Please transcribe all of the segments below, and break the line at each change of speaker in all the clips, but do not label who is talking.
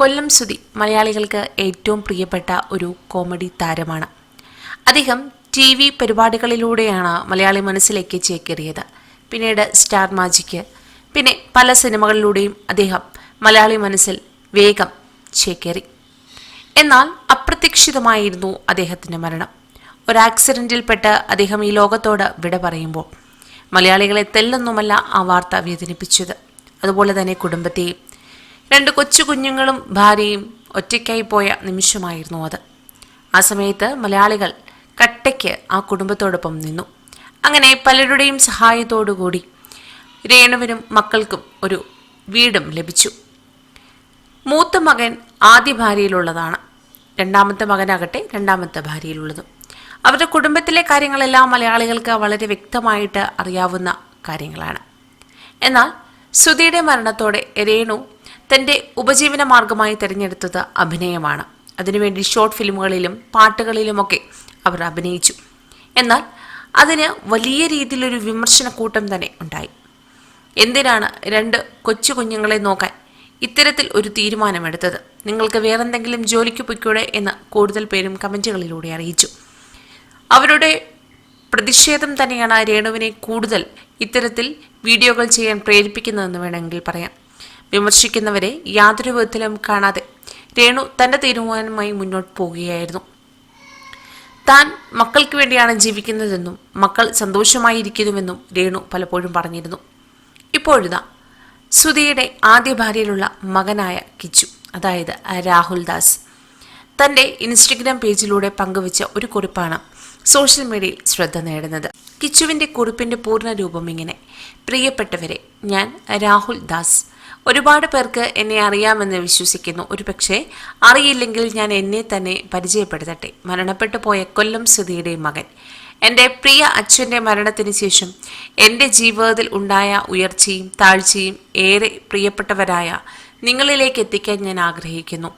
കൊല്ലം സുധി മലയാളികൾക്ക് ഏറ്റവും പ്രിയപ്പെട്ട ഒരു കോമഡി താരമാണ്. അദ്ദേഹം ടി വി പരിപാടികളിലൂടെയാണ് മലയാളി മനസ്സിലേക്ക് ചേക്കേറിയത്. പിന്നീട് സ്റ്റാർ മാജിക്ക് പിന്നെ പല സിനിമകളിലൂടെയും അദ്ദേഹം മലയാളി മനസ്സിൽ വേഗം ചേക്കേറി. എന്നാൽ അപ്രതീക്ഷിതമായിരുന്നു അദ്ദേഹത്തിന്റെ മരണം. ഒരു ആക്സിഡന്റിൽപ്പെട്ട് അദ്ദേഹം ഈ ലോകത്തോട് വിട പറയുമ്പോൾ മലയാളികളെ തെല്ലൊന്നുമല്ല ആ വാർത്ത വേദനിപ്പിച്ചത്. അതുപോലെ തന്നെ കുടുംബത്തെയും രണ്ട് കൊച്ചു കുഞ്ഞുങ്ങളും ഭാര്യയും ഒറ്റയ്ക്കായി പോയ നിമിഷമായിരുന്നു അത്. ആ സമയത്ത് മലയാളികൾ കട്ടയ്ക്ക് ആ കുടുംബത്തോടൊപ്പം നിന്നു. അങ്ങനെ പലരുടെയും സഹായത്തോടുകൂടി രേണുവിനും മക്കൾക്കും ഒരു വീടും ലഭിച്ചു. മൂത്ത മകൻ ആദ്യ ഭാര്യയിലുള്ളതാണ്. രണ്ടാമത്തെ മകനാകട്ടെ രണ്ടാമത്തെ ഭാര്യയിലുള്ളതും. അവരുടെ കുടുംബത്തിലെ കാര്യങ്ങളെല്ലാം മലയാളികൾക്ക് വളരെ വ്യക്തമായിട്ട് അറിയാവുന്ന കാര്യങ്ങളാണ്. എന്നാൽ ശ്രുതിയുടെ മരണത്തോടെ രേണു തന്റെ ഉപജീവന മാർഗമായി തിരഞ്ഞെടുത്തത് അഭിനയമാണ്. അതിനുവേണ്ടി ഷോർട്ട് ഫിലിമുകളിലും പാട്ടുകളിലുമൊക്കെ അവർ അഭിനയിച്ചു. എന്നാൽ അതിന് വലിയ രീതിയിലൊരു വിമർശന കൂട്ടം തന്നെ ഉണ്ടായി. എന്തിനാണ് രണ്ട് കൊച്ചു കുഞ്ഞുങ്ങളെ നോക്കാൻ ഇത്തരത്തിൽ ഒരു തീരുമാനമെടുത്തത്? നിങ്ങൾക്ക് വേറെന്തെങ്കിലും ജോലിക്ക് പൊയ്ക്കൂടെ എന്ന് കൂടുതൽ പേരും കമന്റുകളിലൂടെ അറിയിച്ചു. അവരുടെ പ്രതിഷേധം തന്നെയാണ് രേണുവിനെ കൂടുതൽ ഇത്തരത്തിൽ വീഡിയോകൾ ചെയ്യാൻ പ്രേരിപ്പിക്കുന്നതെന്ന് വേണമെങ്കിൽ പറയാം. വിമർശിക്കുന്നവരെ യാതൊരു വിധത്തിലും കാണാതെ രേണു തന്റെ തീരുമാനമായി മുന്നോട്ട് പോവുകയായിരുന്നു. താൻ മക്കൾക്ക് വേണ്ടിയാണ് ജീവിക്കുന്നതെന്നും മക്കൾ സന്തോഷമായിരിക്കുന്നുവെന്നും രേണു പലപ്പോഴും പറഞ്ഞിരുന്നു. ഇപ്പോഴിതാ സുധിയുടെ ആദ്യ ഭാര്യയിലുള്ള മകനായ കിച്ചു അതായത് രാഹുൽ ദാസ് തന്റെ ഇൻസ്റ്റഗ്രാം പേജിലൂടെ പങ്കുവച്ച ഒരു കുറിപ്പാണ് സോഷ്യൽ മീഡിയയിൽ ശ്രദ്ധ നേടുന്നത്. കിച്ചുവിന്റെ കുറിപ്പിന്റെ പൂർണ രൂപം ഇങ്ങനെ പ്രിയപ്പെട്ടവരെ ഞാൻ രാഹുൽ ദാസ് ഒരുപാട് പേർക്ക് എന്നെ അറിയാമെന്ന് വിശ്വസിക്കുന്നു. ഒരുപക്ഷെ അറിയില്ലെങ്കിൽ ഞാൻ എന്നെ തന്നെ പരിചയപ്പെടുത്തട്ടെ. മരണപ്പെട്ടു പോയ കൊല്ലം സുധിയുടെ മകൻ. എന്റെ പ്രിയ അച്ഛന്റെ മരണത്തിന് ശേഷം എന്റെ ജീവിതത്തിൽ ഉണ്ടായ ഉയർച്ചയും താഴ്ചയും ഏറെ പ്രിയപ്പെട്ടവരായ നിങ്ങളിലേക്ക് എത്തിക്കാൻ ഞാൻ ആഗ്രഹിക്കുന്നു.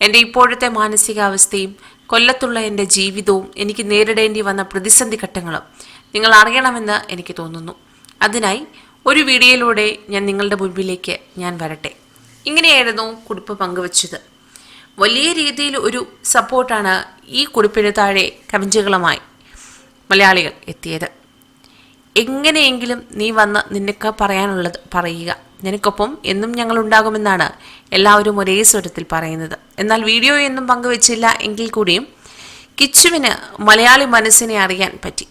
എന്റെ ഇപ്പോഴത്തെ മാനസികാവസ്ഥയും കൊല്ലത്തുള്ള എന്റെ ജീവിതവും എനിക്ക് നേരിടേണ്ടി വന്ന പ്രതിസന്ധി ഘട്ടങ്ങളും നിങ്ങൾ അറിയണമെന്ന് എനിക്ക് തോന്നുന്നു. അതിനായി ഒരു വീഡിയോയിലൂടെ ഞാൻ നിങ്ങളുടെ മുൻപിലേക്ക് ഞാൻ വരട്ടെ. ഇങ്ങനെയായിരുന്നു കുടുപ്പ് പങ്കുവച്ചത്. വലിയ രീതിയിൽ ഒരു സപ്പോർട്ടാണ് ഈ കുടുപ്പിന് താഴെ കമന്റുകളുമായി മലയാളികൾ എത്തിയത്. എങ്ങനെയെങ്കിലും നീ വന്ന് നിനക്ക് പറയാനുള്ളത് പറയുക. നിനക്കൊപ്പം എന്നും ഞങ്ങൾ ഉണ്ടാകുമെന്നാണ് എല്ലാവരും ഒരേ സ്വരത്തിൽ പറയുന്നത്. എന്നാൽ വീഡിയോ എന്നും പങ്കുവച്ചില്ല എങ്കിൽ കൂടിയും കിച്ചുവിന് മലയാളി മനസ്സിനെ അറിയാൻ പറ്റി.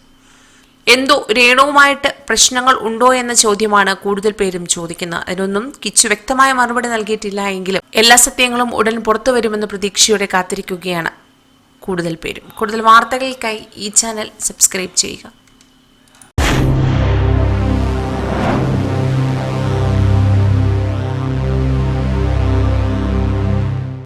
എന്തോ രേണുവുമായിട്ട് പ്രശ്നങ്ങൾ ഉണ്ടോ എന്ന ചോദ്യമാണ് കൂടുതൽ പേരും ചോദിക്കുന്നത്. അതിനൊന്നും കിച്ചു വ്യക്തമായ മറുപടി നൽകിയിട്ടില്ല എങ്കിലും എല്ലാ സത്യങ്ങളും ഉടൻ പുറത്തു വരുമെന്ന പ്രതീക്ഷയോടെ കാത്തിരിക്കുകയാണ് കൂടുതൽ പേരും. കൂടുതൽ വാർത്തകൾക്കായി ഈ ചാനൽ സബ്സ്ക്രൈബ് ചെയ്യുക.